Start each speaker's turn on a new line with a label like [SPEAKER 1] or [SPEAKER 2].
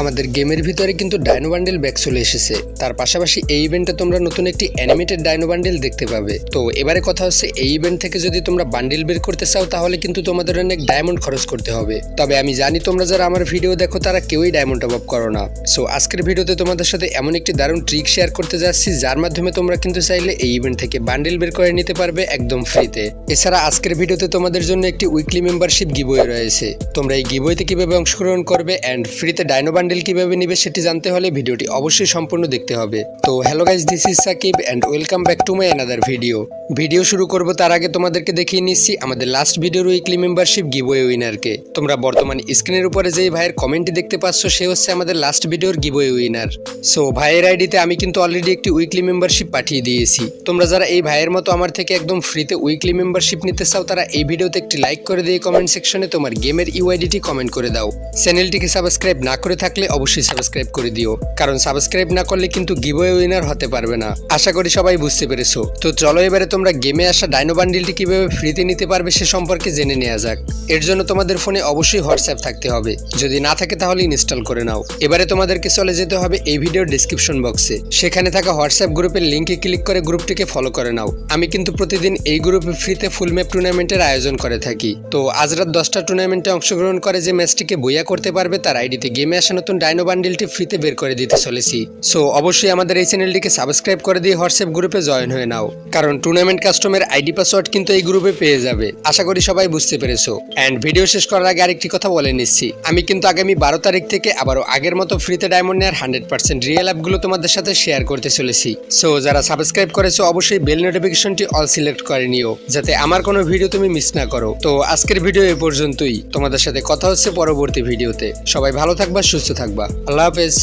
[SPEAKER 1] আমাদের গেমের ভিতরে কিন্তু ডাইনো বান্ডেল ব্যাক চলে এসেছে। তার পাশাপাশি এই ইভেন্টে তোমরা নতুন একটি অ্যানিমেটেড ডাইনো বান্ডেল দেখতে পাবে। তো এবারে কথা হচ্ছে, এই ইভেন্ট থেকে যদি তোমরা বান্ডেল বের করতে চাও, তাহলে কিন্তু তোমাদের অনেক ডায়মন্ড খরচ করতে হবে। তবে আমি জানি তোমরা যারা আমার ভিডিও দেখো, তারা কেউই ডায়মন্ড অভাব করো না। সো আজকের ভিডিওতে তোমাদের সাথে এমন একটি দারুণ ট্রিক শেয়ার করতে যাচ্ছি, যার মাধ্যমে তোমরা কিন্তু চাইলে এই ইভেন্ট থেকে বান্ডেল বের করে নিতে পারবে একদম ফ্রিতে। এছাড়া আজকের ভিডিওতে তোমাদের জন্য একটি উইকলি মেম্বারশিপ গিবই রয়েছে। তোমরা এই গিবইতে কীভাবে অংশগ্রহণ করবে অ্যান্ড ফ্রিতে ডাইনো বান্ডেল কীভাবে নিবে সেটি জানতে হলে ভিডিওটি অবশ্যই সম্পূর্ণ দেখতে হবে। তো hello guys this is Sakib and welcome back to my another video video শুরু করব তার আগে তোমাদেরকে দেখিয়ে নিচ্ছি আমাদের লাস্ট ভিডিওর উইকলি মেম্বারশিপ গিবওয়ে উইনারকে তোমরা বর্তমান স্ক্রিনের উপরে যেই ভাইয়ের কমেন্টটি দেখতে পাচ্ছ, সে হচ্ছে আমাদের লাস্ট ভিডিওর গিবওয়ে উইনার সো ভাইয়ের আইডিতে আমি কিন্তু অলরেডি একটি উইকলি মেম্বারশিপ পাঠিয়ে দিয়েছি। তোমরা যারা এই ভাইয়ের মতো আমার থেকে একদম ফ্রিতে উইকলি মেম্বারশিপ নিতে চাও, তারা এই ভিডিওতে একটি লাইক করে দিয়ে কমেন্ট সেকশনে তোমার গেমের ইউআইডিটি কমেন্ট করে দাও। চ্যানেলটিকে সাবস্ক্রাইব না করে থাকলে অবশ্যই সাবস্ক্রাইব করে দিও। কারণ সাবস্ক্রাইব না করলে কিন্তু গিভওয়ে উইনার হতে পারবে না। আশা করি সবাই বুঝতে পেরেছ। তো চলো এবারে তোমরা গেমে আসা ডাইনো বান্ডিলটি কীভাবে ফ্রিতে নিতে পারবে সে সম্পর্কে জেনে নেওয়া যাক। এর জন্য তোমাদের ফোনে অবশ্যই হোয়াটসঅ্যাপ থাকতে হবে। যদি না থাকে তাহলে ইনস্টল করে নাও। এবারে তোমাদেরকে চলে যেতে হবে এই ভিডিওর ডিসক্রিপশন বক্সে সেখানে থাকা হোয়াটসঅ্যাপ গ্রুপের লিঙ্কে ক্লিক করে গ্রুপটিকে ফলো করে নাও। আমি কিন্তু প্রতিদিন এই গ্রুপে ফ্রিতে ফুল ম্যাপ টুর্নামেন্টের আয়োজন করে থাকি। তো আজ রাত দশটা টুর্নামেন্টে অংশগ্রহণ করে যে ম্যাচটিকে বইয়া করতে পারবে তার আইডিতে গেমে আসা নতুন ডাইনো বান্ডিলটি ফ্রিতে বের করে দিতে চলেছি। সো, অবশ্যই আমাদের এই চ্যানেলটিকে সাবস্ক্রাইব করে দিয়ে হোয়াটসঅ্যাপ গ্রুপে জয়েন হয়ে নাও। কারণ টুর্নামেন্ট কাস্টমের আইডি, পাসওয়ার্ড কিন্তু এই গ্রুপে পেয়ে যাবে। আশা করি সবাই বুঝতে পেরেছ। অ্যান্ড ভিডিও শেষ করার আগে আরেকটি কথা বলে নিচ্ছি। আমি কিন্তু আগামী বারো তারিখ থেকে আবারও আগের মতো ফ্রিতে ডায়মন্ড নেওয়ার হান্ড্রেড পার্সেন্ট রিয়েল অ্যাপগুলো তোমাদের সাথে শেয়ার করতে চলেছি। সো, যারা সাবস্ক্রাইব করেছ, অবশ্যই বেল নোটিফিকেশনটি অল সিলেক্ট করে নিও, যাতে আমার কোনো ভিডিও তুমি মিস না করো। তো, আজকের ভিডিও এ পর্যন্তই। তোমাদের সাথে কথা হচ্ছে পরবর্তী ভিডিওতে। সবাই ভালো থাকবা, সুস্থ থাকবা আল্লাহ হাফেজ